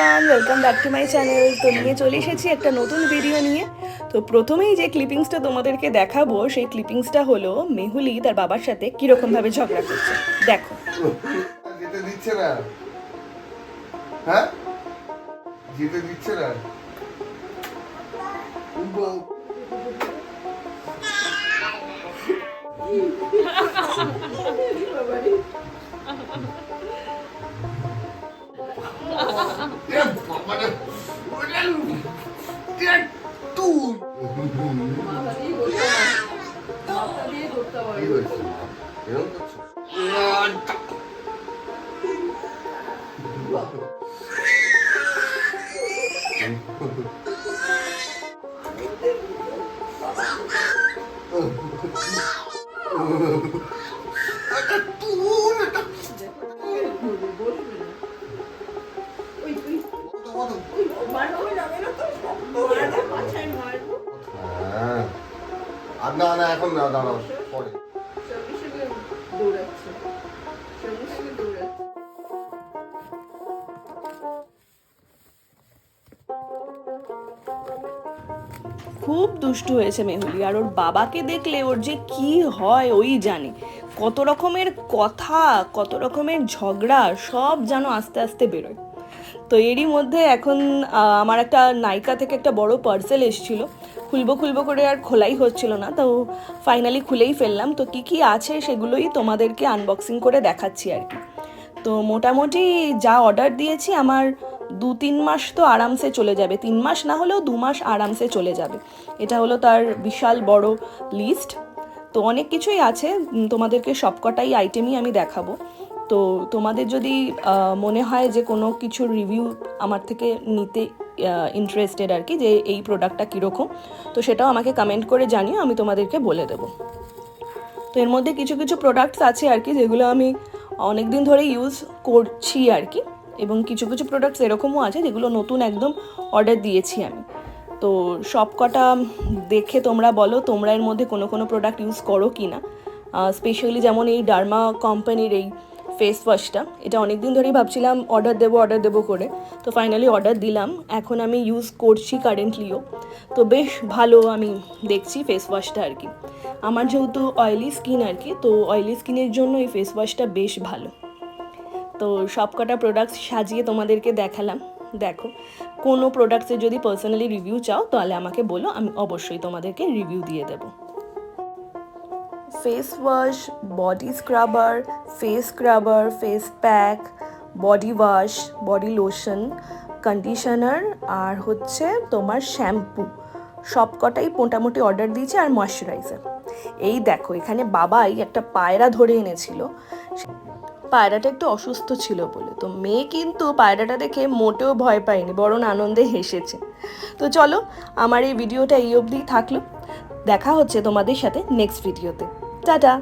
Everyone welcome back to my channel তো নিয়ে চলে এসেছি একটা নতুন ভিডিও নিয়ে। তো প্রথমেই যে ক্লিপিংসটা তোমাদেরকে দেখাবো সেই ক্লিপিংসটা হলো মেহুলি তার বাবার সাথে কিরকমভাবে ঝগড়া করছে। দেখো। যেতে দিচ্ছে না। হ্যাঁ? যেতে দিচ্ছে না। বউ- এ তুই। কি হয়েছে মা? এরকম করছ? এটা তুই, এটা- কত, কত? হ্যাঁ। আর না না, এখন না, দাঁড়াও, পরে। খুব দুষ্টু হয়েছে মেহুলি, আর ওর বাবাকে দেখলে ওর যে কি হয়, ওই জানে। কত রকমের কথা, কত রকমের ঝগড়া, সব যেন আস্তে আস্তে বেরোয়। তো এরই মধ্যে এখন আমার একটা নাইকা থেকে একটা বড় পার্সেল এসেছিল। খুলবো খুলবো করে আর খোলাই হচ্ছিল না, তো ফাইনালি খুলেই ফেললাম। তো কি কি আছে সেগুলোই তোমাদেরকে আনবক্সিং করে দেখাচ্ছি আর কি। তো মোটামুটি যা অর্ডার দিয়েছি, আমার দু তিন মাস তো আরামসে চলে যাবে। তিন মাস না হলেও দু মাস আরামসে চলে যাবে। এটা হলো তার বিশাল বড় লিস্ট তো অনেক কিছুই আছে তোমাদেরকে সবকটাই আইটেমই আমি দেখাবো। তো তোমাদের যদি মনে হয় যে কোনো কিছুর রিভিউ আমার থেকে নিতে ইন্টারেস্টেড আর কি, যে এই প্রোডাক্টটা কীরকম, তো সেটাও আমাকে কমেন্ট করে জানিও, আমি তোমাদেরকে বলে দেবো। তো এর মধ্যে কিছু কিছু প্রোডাক্টস আছে আর কি, যেগুলো আমি অনেক দিন ধরে ইউজ করছি আর কি, এবং কিছু কিছু প্রোডাক্টস এরকমও আছে, যেগুলো নতুন একদম অর্ডার দিয়েছি আমি। তো সব কটা দেখে তোমরা বলো, তোমরা এর মধ্যে কোনো কোনো প্রোডাক্ট ইউজ করো কি না স্পেশালি যেমন এই ডার্মা কোম্পানির এই ফেস ওয়াশটা এটা অনেক দিন ধরেই ভাবছিলাম অর্ডার দেবো অর্ডার দেবো করে। তো ফাইনালি অর্ডার দিলাম। এখন আমি ইউজ করছি কারেন্টলিও তো বেশ ভালো আমি দেখছি ফেস ওয়াশটা আর কি। আমার যেহেতু অয়েলি স্কিন আর কি, তো অয়েলি স্কিনের জন্য এই ফেস ওয়াশটা বেশ ভালো। তো সব কটা প্রোডাক্টস সাজিয়ে তোমাদেরকে দেখালাম। দেখো, কোনো প্রোডাক্টসের যদি পার্সোনালি রিভিউ চাও, তাহলে আমাকে বলো, আমি অবশ্যই তোমাদেরকে রিভিউ দিয়ে দেবো। Face wash body scrubber face scrubber face pack body wash body lotion conditioner আর হচ্ছে তোমার শ্যাম্পু সবকটাই মোটামুটি অর্ডার দিয়েছি আর ময়শ্চারাইজার এই দেখো, এখানে বাবাই একটা পায়রা ধরে এনেছিল। পায়রাটা একটু অসুস্থ ছিল বলে। তো মেয়ে কিন্তু পায়রাটা দেখে মোটেও ভয় পায়নি, বরং আনন্দে হেসেছে। তো চলো, আমার এই ভিডিওটা এই অবধি থাকল। দেখা হচ্ছে তোমাদের সাথে নেক্সট ভিডিওতে Da da.